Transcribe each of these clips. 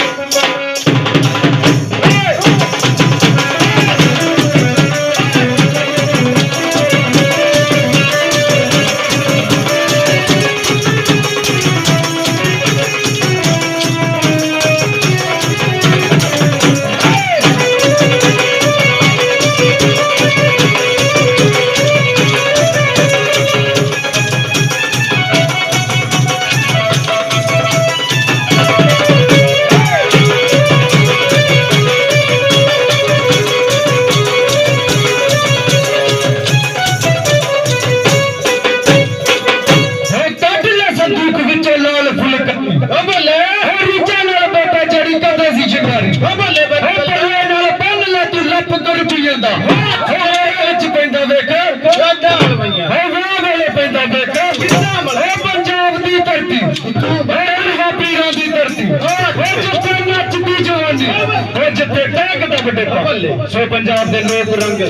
ਹੈ ਪੀਂਦਾ। ਹੋਏ ਵਿੱਚ ਪੈਂਦਾ ਵੇਖ ਛਾਡਾ ਹਲਵਾਈਆਂ ਹੈ ਵਾਹ ਵੇਲੇ ਪੈਂਦਾ ਵੇਖ ਕਿੰਨਾ ਮਲ ਪੰਜਾਬ ਦੀ ਧਰਤੀ ਹੈ ਪੀਰਾਂ ਦੀ ਧਰਤੀ ਹੈ ਜਿੱਥੇ ਨੱਚਦੀ ਜਵਾਨੀ ਹੈ ਜਿੱਥੇ ਟਹਿਕਦਾ ਵੱਡੇ ਬੱਲੇ ਸੋ ਪੰਜਾਬ ਦੇ ਲੋਕ ਰੰਗ,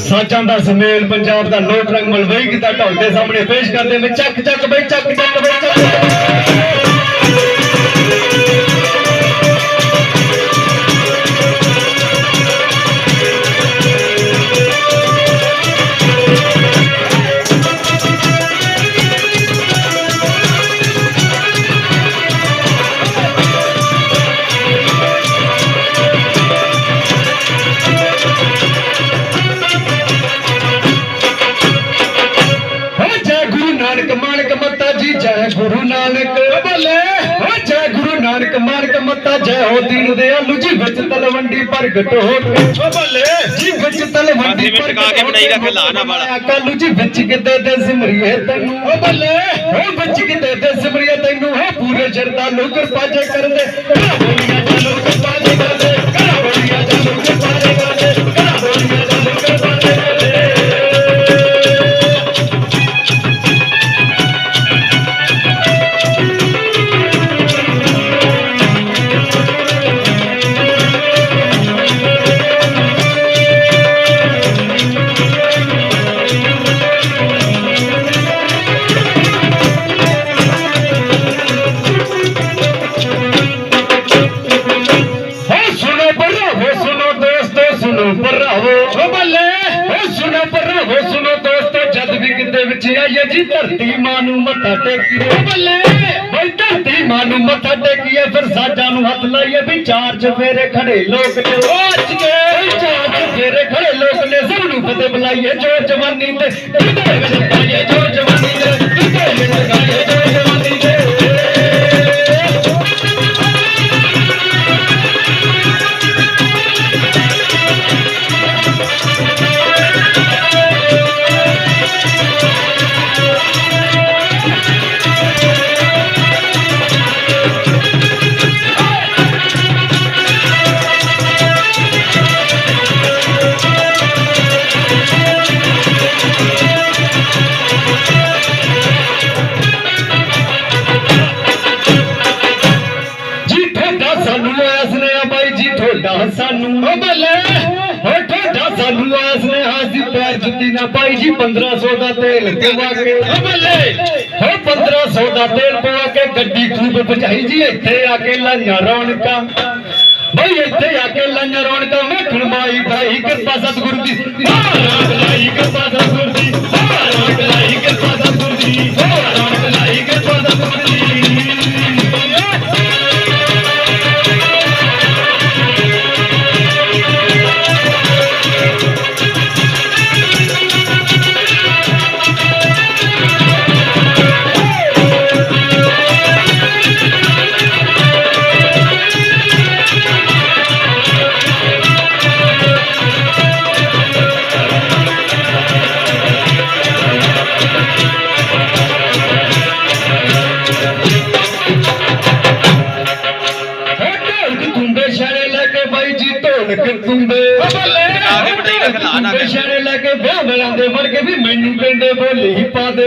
ਸਾਜਾਂ ਦਾ ਸਮੇਲ, ਪੰਜਾਬ ਦਾ ਲੋਕ ਰੰਗ ਮਲਵਈ ਕੀਤਾ ਢੋਲ ਦੇ ਸਾਹਮਣੇ ਪੇਸ਼ ਕਰਦੇ ਵਿੱਚ ਚੱਕ ਚੱਕ ਬਈ ਚੱਕ ਚੱਕ ਬਈ ਚੱਕ ਗੁਰੂ ਨਾਨਕ ਬੱਲੇ ਹੋ ਜੈ ਗੁਰੂ ਨਾਨਕ ਮਾਨਕ ਮੱਤਾ ਜੈ ਹੋ ਦੀਨ ਦਿਆਲੂ ਜੀ ਵਿੱਚ ਤਲਵੰਡੀ ਪ੍ਰਗਟ ਹੋ ਓ ਬੱਲੇ ਜੀ ਵਿੱਚ ਤਲਵੰਡੀ ਟਿਕਾ ਕੇ ਬਣਾਈ ਰੱਖ, ਲਾ ਨਾ ਵਾਲਾ। ਕਾਲੂ ਜੀ ਵਿੱਚ ਕਿਤੇ ਦੇ ਸਿਮਰੀਏ ਤੈਨੂੰ। ਓ ਬੱਲੇ ਹੋ ਵਿੱਚ ਕਿਤੇ ਦੇ ਸਿਮਰੀਏ ਤੈਨੂੰ। ਹੈ ਪੂਰੇ ਸ਼ਰਧਾਲੂ ਕਿਰਪਾ ਜੇ ਕਰਦੇ। ਘਰਾਂ ਬੋਲੀਆਂ ਚਾਲੂ ਕਿਰਪਾ ਜੇ ਕਰਦੇ। ਸੁਣੋ ਦੋਸਤੋ ਜਦ ਵੀ ਕਿਤੇ ਵਿੱਚ ਆਈਏ ਜੀ ਧਰਤੀ ਮਾਂ ਨੂੰ ਮੱਥਾ ਟੇਕੀਏ। ਬੱਲੇ! ਬਈ ਧਰਤੀ ਮਾਂ ਨੂੰ ਮੱਥਾ ਟੇਕੀਏ ਫਿਰ ਸਾਜਾਂ ਨੂੰ ਹੱਥ ਲਾਈਏ ਵੀ ਚਾਰ ਚਫੇਰੇ ਖੜੇ ਲੋਕ ਨੇ। ਅੱਜ ਗਏ ਚਾਰ ਚਫੇਰੇ ਖੜੇ ਲੋਕ ਨੇ ਸਭ ਨੂੰ ਫਤਿਹ ਬੁਲਾਈਏ ਜੋ ਜਵਾਨੀ ਤੇ ਓ ਠੋਡਾ ਸਾਨੂੰ ਆਸ ਨੇ ਹਾਸੀ ਪੈਰ ਜੁੱਤੀ ਨਾ ਪਾਈ ਜੀ 1500 ਦਾ ਤੇਲ ਪਵਾ ਕੇ। ਬੱਲੇ ਓ 1500 ਦਾ ਤੇਲ ਪਵਾ ਕੇ ਗੱਡੀ ਖੂਬ ਬਚਾਈ ਜੀ ਇੱਥੇ ਆ ਕੇ ਲਾਈਆਂ ਰੌਣਕਾਂ। ਬਈ ਇੱਥੇ ਆ ਕੇ ਲਾਈਆਂ ਰੌਣਕਾਂ। ਵੇਖਣ ਮਾਈ ਭਾਈ ਕਿਰਪਾ ਸਤਿਗੁਰੂ ਦੀ। ਕਿਰਪਾ ਸਤਿਗੁਰੂ ਦੀ। ਜੀ ਢੋਲਕ ਤੁੰਬੇ ਟਿਕਾ ਕੇ ਬਣਾਈ ਰੱਖ, ਲਾ ਨਾ ਤੁੰਬੇ ਕਰ। ਸ਼ਾਰੇ ਲੈ ਕੇ ਵਿਆਹ ਦੇ ਵੜ ਕੇ ਵੀ ਮੈਨੂੰ ਕਹਿੰਦੇ ਬੋਲੀ ਹੀ ਪਾ ਦੇ।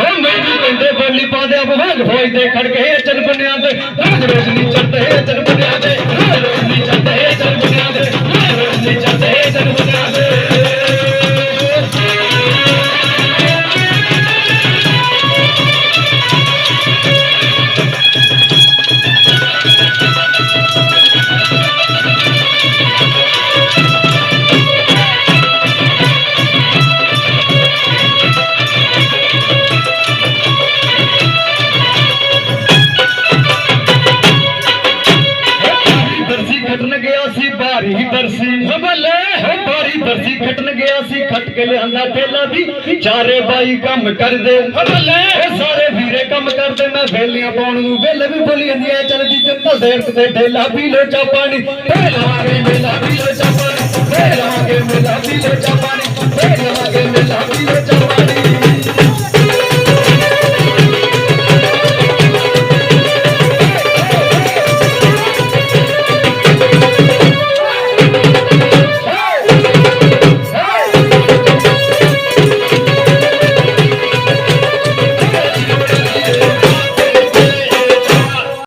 ਹੋ ਮੈਨੂੰ ਕਹਿੰਦੇ ਬੋਲੀ ਪਾ ਦੇ ਅਬ ਵਾਂਗ ਹੋਈ ਦੇ ਖੜ ਕੇ ਚਨ ਬਨਿਆ ਦੇ ਰੋਜ਼ ਰੋਜ਼ ਨਹੀਂ ਭਾਰੀ ਦਰਸੀ ਬਲੇ ਭਾਰੀ ਦਰਸੀ ਖਟਣ ਗਿਆ ਸੀ, ਖਟ ਕੇ ਲਿਆਂਦਾ ਤੇਲਾ ਦੀ। ਚਾਰੇ ਬਾਈ ਕੰਮ ਕਰਦੇ ਬਲੇ ਸਾਰੇ ਵੀਰੇ ਕੰਮ ਕਰਦੇ। ਮੈਂ ਵੇਲੀਆਂ ਪਾਉਣ ਨੂੰ ਵੇਲੇ ਵੀ ਬੋਲੀ ਜਾਂਦੀ ਐ ਚੱਲਦੀ ਚੱਤੋ ਦੇਰ ਤੇ ਢੇਲਾ ਪੀ ਲੋ ਚਾ ਪਾਣੀ। ਢੇਲਾ ਕੇ ਮੇਲਾ ਪੀ ਲੋ ਚਾ ਪਾਣੀ, ਢੇਲਾ ਕੇ ਮੇਲਾ ਪੀ ਲੋ ਚਾ ਪਾਣੀ, ਢੇਲਾ ਕੇ ਮੇਲਾ ਪੀ ਲੋ